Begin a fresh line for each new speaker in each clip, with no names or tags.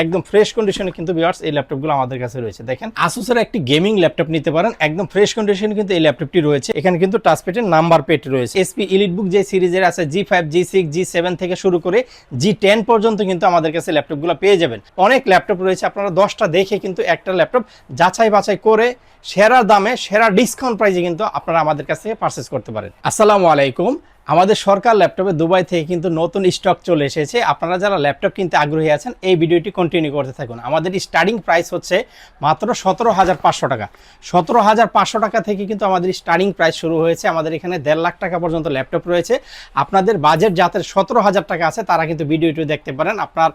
একদম ফ্রেশ কন্ডিশনে কিন্তু ভিউয়ার্স এই ল্যাপটপগুলো আমাদের কাছে রয়েছে। দেখেন আসুসের একটি গেমিং ল্যাপটপ নিতে পারেন। একদম ফ্রেশ কন্ডিশনে কিন্তু এই ল্যাপটপটি রয়েছে। এখানে কিন্তু টাচপ্যাডের নাম্বার প্লেট রয়েছে। এসপি ইলিট বুক যে সিরিজের আছে G five G six G seven থেকে শুরু করে জি টেন পর্যন্ত কিন্তু আমাদের কাছে ল্যাপটপগুলো পেয়ে যাবেন। অনেক ল্যাপটপ রয়েছে। আপনারা দশটা দেখে কিন্তু একটা ল্যাপটপ যাচাই বাছাই করে সেরা দামে, সেরা ডিসকাউন্ট প্রাইসে কিন্তু আপনারা আমাদের কাছ পারচেস করতে পারেন। আসসালামু আলাইকুম। আমাদের সরকার ল্যাপটপে দুবাই থেকে কিন্তু নতুন স্টক চলে এসেছে। আপনারা যারা ল্যাপটপ কিনতে আগ্রহী আছেন, এই ভিডিওটি কন্টিনিউ করতে থাকুন। আমাদের স্টার্টিং প্রাইস হচ্ছে মাত্র সতেরো হাজার পাঁচশো টাকা। সতেরো হাজার পাঁচশো টাকা থেকে কিন্তু আমাদের স্টার্টিং প্রাইস শুরু হয়েছে। আমাদের এখানে দেড় লাখ টাকা পর্যন্ত ল্যাপটপ রয়েছে। আপনাদের বাজেট যাদের সতেরো হাজার টাকা আছে, তারা কিন্তু ভিডিওটি দেখতে পারেন। আপনার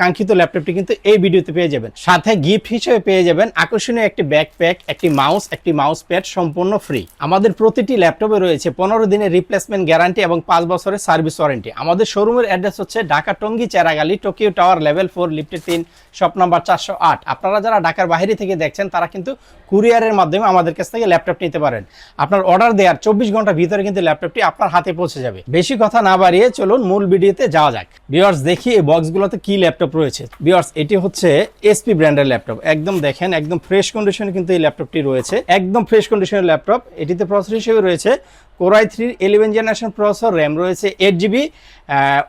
কাঙ্ক্ষিত ল্যাপটপটি কিন্তু এই ভিডিওতে পেয়ে যাবেন। সাথে গিফট হিসেবে পেয়ে যাবেন আকর্ষণীয় একটি ব্যাকপ্যাক একটি মাউস একটি মাউস প্যাড সম্পূর্ণ ফ্রি আমাদের প্রতিটি ল্যাপটপে রয়েছে পনেরো দিনের রিপ্লেসমেন্ট গ্যারান্টি এবং পাঁচ বছরের সার্ভিস ওয়ারেন্টি। আমাদের শোরুমের অ্যাড্রেস হচ্ছে Dhaka Tongi Cheragali, Tokyo tower level four, লিফটের তিন, শপ নাম্বার চারশো আট। আপনারা যারা ঢাকার বাইরে থেকে দেখছেন, তারা কিন্তু কুরিয়ারের মাধ্যমে আমাদের কাছ থেকে ল্যাপটপ নিতে পারেন। আপনার অর্ডার দেওয়ার চব্বিশ ঘণ্টার ভিতরে কিন্তু ল্যাপটপটি আপনার হাতে পৌঁছে যাবে। বেশি কথা না বাড়িয়ে চলুন মূল ভিডিওতে যাওয়া যাক। বিয়ার্স দেখি এই বক্সগুলোতে কি ল্যাপটপ রয়েছে। বিয়ার্স এটি হচ্ছে এসপি ব্র্যান্ডের ল্যাপটপ। একদম দেখেন, একদম ফ্রেশ কন্ডিশনে কিন্তু এই ল্যাপটপটি রয়েছে। একদম ফ্রেশ কন্ডিশনের ল্যাপটপ। এটিতে প্রসেসর হিসেবে রয়েছে core i three eleven generation processor RAM রয়েছে eight GB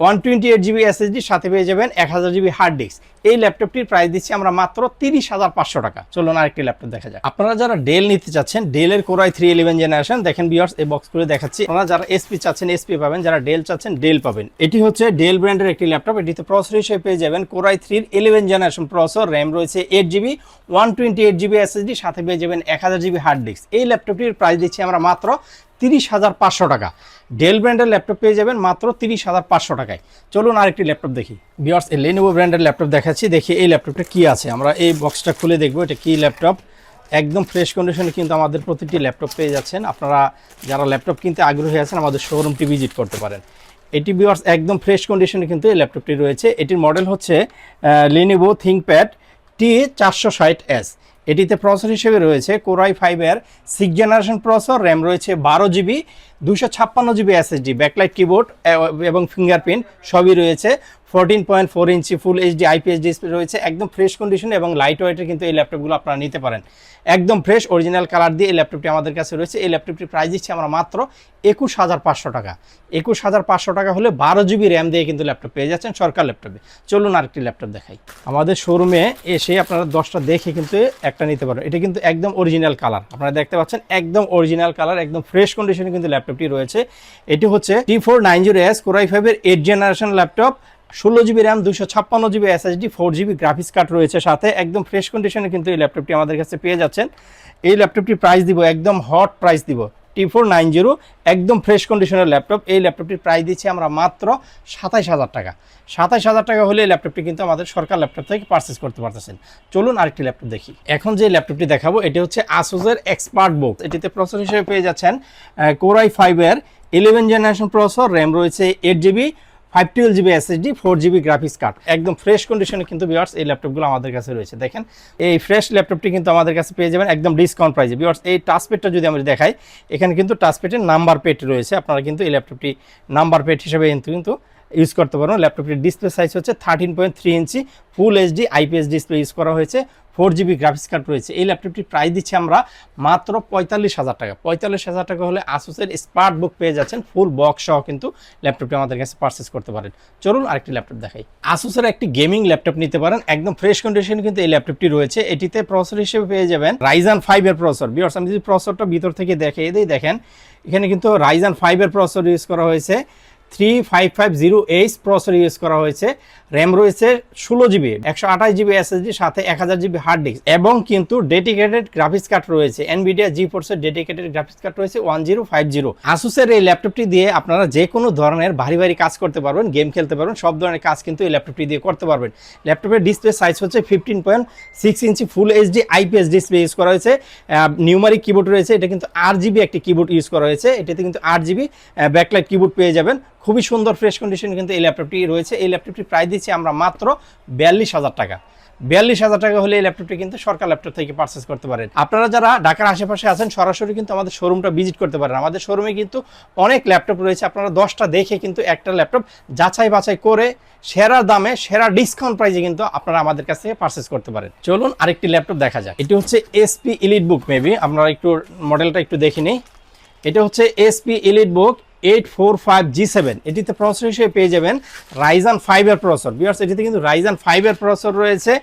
one twenty eight GB SSD সাথে পেয়ে যাবেন এক হাজার জিবি হার্ড ডিস্ক এই ল্যাপটপটির প্রাইস দিচ্ছি আমরা মাত্র তিরিশ হাজার পাঁচশো টাকা। চলুন আরেকটি ল্যাপটপ দেখা যাক। আপনারা যারা ডেল নিতে চাচ্ছেন ডেলের কোরাই থ্রি ইলেভেন জেনারেশন দেখেন বিয়ার্স এই বক্স করে দেখাচ্ছি। আপনারা যারা এসপি চাচ্ছেন এসপি পাবেন, যারা ডেল চাচ্ছেন ডেল পাবেন। এটি হচ্ছে ডেল ব্র্যান্ডের একটি ল্যাপটপ এটিতে প্রসেসর হিসেবে পেয়ে যাবেন কোরাই থ্রির ইলেভেন জেনারেশন প্রসেসর র্যাম রয়েছে eight GB one twenty eight GB SSD সাথে পেয়ে যাবেন এক হাজার জিবি হার্ড ডিস্ক এই ল্যাপটপটির প্রাইস দিচ্ছি আমরা মাত্র তিরিশ হাজার পাঁচশো টাকা। ডেল ব্র্যান্ডের ল্যাপটপ পেয়ে যাবেন মাত্র তিরিশ হাজার পাঁচশো টাকায়। চলুন আরেকটি ল্যাপটপ দেখি। বিয়ার্স এই লেনোভো ব্র্যান্ডের ল্যাপটপ দেখাচ্ছি। দেখি এই ল্যাপটপটা কি আছে। আমরা এই বক্সটা খুলে দেখব এটা কি ল্যাপটপ একদম ফ্রেশ কন্ডিশনে কিন্তু আমাদের প্রতিটি ল্যাপটপ পেয়ে যাচ্ছেন। আপনারা যারা ল্যাপটপ কিনতে আগ্রহী আছেন, আমাদের শোরুমটি ভিজিট করতে পারেন। এটি বিয়ার্স একদম ফ্রেশ কন্ডিশনে কিন্তু এই ল্যাপটপটি রয়েছে। এটির মডেল হচ্ছে লিনিভো থিঙ্কপ্যাড টি চারশো ষাট এস এটিতে প্রসেসর হিসেবে রয়েছে কোরাই ফাইভের সিক্স জেনারেশন প্রসেসর র্যাম রয়েছে বারো জিবি দুশো ছাপ্পান্ন জিবি এসএসডি ব্যাকলাইট কিবোর্ড এবং ফিঙ্গারপ্রিন্ট সবই রয়েছে। Fourteen point four inch full HD IPS display রয়েছে। একদম ফ্রেশ কন্ডিশন এবং লাইট ওয়েটের কিন্তু এই ল্যাপটপগুলো আপনারা নিতে পারেন। একদম ফ্রেশ অরিজিনাল কালার দিয়ে এই ল্যাপটপটি আমাদের কাছে রয়েছে। এই ল্যাপটপটির প্রাইস দিচ্ছি আমরা মাত্র একুশ হাজার পাঁচশো টাকা। একুশ হাজার পাঁচশো টাকা হলে বারো জিবি র্যাম দিয়ে কিন্তু ল্যাপটপ পেয়ে যাচ্ছেন সরকার ল্যাপটপে চলুন আরেকটি ল্যাপটপ দেখাই। আমাদের শোরুমে এসে আপনারা দশটা দেখে কিন্তু একটা নিতে পারেন এটা কিন্তু একদম অরিজিনাল কালার আপনারা দেখতে পাচ্ছেন একদম অরিজিনাল কালার একদম ফ্রেশ কন্ডিশনে কিন্তু ল্যাপটপটি রয়েছে। এটি হচ্ছে T four nine zero S core i ফাইভের এইট জেনারেশন ল্যাপটপ। ষোলো জিবি র্যাম দুশো ছাপ্পান্ন GB D four GB graphics card রয়েছে সাথে। একদম ফ্রেশ কন্ডিশনে কিন্তু এই ল্যাপটপটি আমাদের কাছে পেয়ে যাচ্ছেন। এই ল্যাপটপটি প্রাইস দিব, একদম হট প্রাইস দিব। টি ফোর নাইন জিরো একদম ফ্রেশ কন্ডিশনের ল্যাপটপ এই ল্যাপটপটির প্রাইস দিচ্ছি আমরা মাত্র সাতাইশ হাজার টাকা। সাতাইশ হাজার টাকা হলে এই ল্যাপটপটি কিন্তু আমাদের সরকার ল্যাপটপ থেকে পারচেস করতে পারতেছেন। চলুন আরেকটি ল্যাপটপ দেখি। এখন যে ল্যাপটপটি দেখাবো, এটি হচ্ছে আসুসের এক্সপার্ট বুক এটিতে প্রসেসর হিসেবে পেয়ে যাচ্ছেন কোরাই ফাইভের ইলেভেন জেনারেশন প্রসেসর র্যাম রয়েছে eight GB five twelve GB SSD four GB graphics card একদম ফ্রেশ কন্ডিশনে কিন্তু বিয়ার্স এই ল্যাপটপগুলো আমাদের কাছে রয়েছে। দেখেন, এই ফ্রেশ ল্যাপটপটি কিন্তু আমাদের কাছে পেয়ে যাবেন একদম ডিসকাউন্ট প্রাইসে বিয়ার্স এই টাচপেডটা যদি আমরা দেখাই, এখানে কিন্তু টাচপেডের নাম্বার পেড রয়েছে। আপনারা কিন্তু এই ল্যাপটপটি নাম্বার পেড হিসেবে কিন্তু কিন্তু ইউজ করতে পারবেন। ল্যাপটপটির ডিসপ্লে সাইজ হচ্ছে thirteen point three inch full HD IPS display use করা হয়েছে। ফোর জিবি গ্রাফিক্স কার্ড রয়েছে। এই ল্যাপটপটি প্রায় দিচ্ছি আমরা মাত্র পঁয়তাল্লিশ হাজার টাকা। পঁয়তাল্লিশ হাজার টাকা হলে আসুসের স্মার্ট বুক পেয়ে যাচ্ছেন ফুল বক্স সহ কিন্তু ল্যাপটপটি আমাদের কাছে পারচেস করতে পারেন। চলুন আরেকটি ল্যাপটপ দেখাই। আসুসের একটি গেমিং ল্যাপটপ নিতে পারেন। একদম ফ্রেশ কন্ডিশন কিন্তু এই ল্যাপটপটি রয়েছে। এটিতে প্রসেসর হিসেবে পেয়ে যাবেন রাইজান ফাইভের প্রসেসর বিয়ার্স আমি যদি প্রসেসরটা ভিতর থেকে দেখে এদের দেখেন, এখানে কিন্তু রাইজান ফাইভের প্রসেসর ইউজ করা হয়েছে। Three five five zero H processor use করা হয়েছে। র্যাম রয়েছে ষোলো জিবি একশো আঠাশ জিবি এসএসডি সাথে এক হাজার জিবি হার্ড ডিস্ক এবং কিন্তু ডেডিকেটেড গ্রাফিক্স কার্ড রয়েছে। এনভিডিয়া জি ফোর্সের ডেডিকেটেড গ্রাফিক্স কার্ড রয়েছে ওয়ান জিরো ফাইভ জিরো আসুসের এই ল্যাপটপটি দিয়ে আপনারা যে কোনো ধরনের ভারী ভারী কাজ করতে পারবেন গেম খেলতে পারবেন, সব ধরনের কাজ কিন্তু এই ল্যাপটপটি দিয়ে করতে পারবেন। ল্যাপটপের ডিসপ্লে সাইজ হচ্ছে fifteen point six inch full HD IPS display use করা হয়েছে। নিউমারিক কিবোর্ড রয়েছে, এটা কিন্তু আট জিবি একটি কিবোর্ড ইউজ করা হয়েছে। এটাতে কিন্তু আট জিবি ব্যাকলাইট কিবোর্ড পেয়ে যাবেন। খুবই সুন্দর ফ্রেশ কন্ডিশন কিন্তু এই ল্যাপটপটি রয়েছে। এই ল্যাপটপটি প্রাইস দিচ্ছি আমরা মাত্র বিয়াল্লিশ হাজার টাকা। বিয়াল্লিশ হাজার টাকা হলে এই ল্যাপটপটি কিন্তু সরকার ল্যাপটপ থেকে পারচেস করতে পারেন। আপনারা যারা ঢাকার আশেপাশে আছেন, সরাসরি কিন্তু আমাদের শোরুমটা ভিজিট করতে পারেন। আমাদের শোরুমে কিন্তু অনেক ল্যাপটপ রয়েছে। আপনারা দশটা দেখে কিন্তু একটা ল্যাপটপ যাচাই বাছাই করে সেরা দামে, সেরা ডিসকাউন্ট প্রাইসে কিন্তু আপনারা আমাদের কাছ থেকে পারচেস করতে পারেন। চলুন আরেকটি ল্যাপটপ দেখা যাক। এটি হচ্ছে এসপি ইলিট বুক মেবি আপনারা একটু মডেলটা একটু দেখে নিই। এটা হচ্ছে HP elite book eight four five G seven এটিতে প্রসেসর হিসেবে পেয়ে যাবেন রাইজান ফাইভের প্রসেসর বিয়ার্স এটিতে কিন্তু রাইজান ফাইভের প্রসেসর রয়েছে।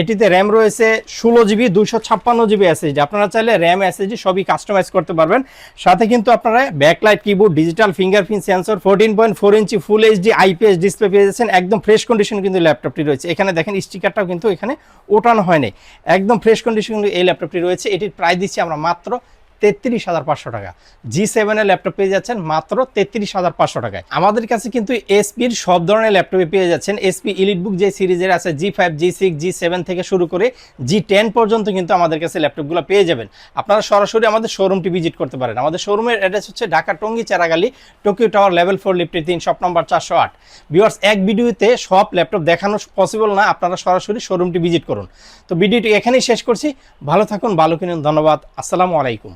এটিতে র্যাম রয়েছে ষোলো জিবি দুশো ছাপ্পান্ন জিবি এসএসডি আপনারা চাইলে র্যাম এসএসডি সবই কাস্টমাইজ করতে পারবেন। সাথে কিন্তু আপনারা backlight keyboard digital fingerprint sensor fourteen point four inch full HD IPS display পেয়ে যাচ্ছেন। একদম ফ্রেশ কন্ডিশন কিন্তু ল্যাপটপটি রয়েছে। এখানে দেখেন স্টিকারটাও কিন্তু এখানে ওঠানো হয়নি। একদম ফ্রেশ কন্ডিশন এই ল্যাপটপটি রয়েছে। এটির প্রাইস দিচ্ছি আমরা মাত্র তেত্রিশ হাজার পাঁচশো টাকা। জি সেভেনের ল্যাপটপ পেয়ে যাচ্ছেন মাত্র তেত্রিশ হাজার পাঁচশো টাকায়। আমাদের কাছে কিন্তু এসপির সব ধরনের ল্যাপটপে পেয়ে যাচ্ছেন এসপি ইলিট বুক যে সিরিজের আছে G five G six G seven থেকে শুরু করে জি টেন পর্যন্ত কিন্তু আমাদের কাছে ল্যাপটপগুলো পেয়ে যাবেন। আপনারা সরাসরি আমাদের শোরুমটি ভিজিট করতে পারেন। আমাদের শোরুমের অ্যাড্রেস হচ্ছে Dhaka Tongi Charagali Tokyo tower level four লিফটের তিন শপ নম্বর চারশো আট। ভিউয়ার্স এক ভিডিওতে সব ল্যাপটপ দেখানো পসিবল না, আপনারা সরাসরি শোরুমটি ভিজিট করুন। তো ভিডিওটি এখানেই শেষ করছি। ভালো থাকুন, ভালো কিনুন, ধন্যবাদ। আসসালামু আলাইকুম।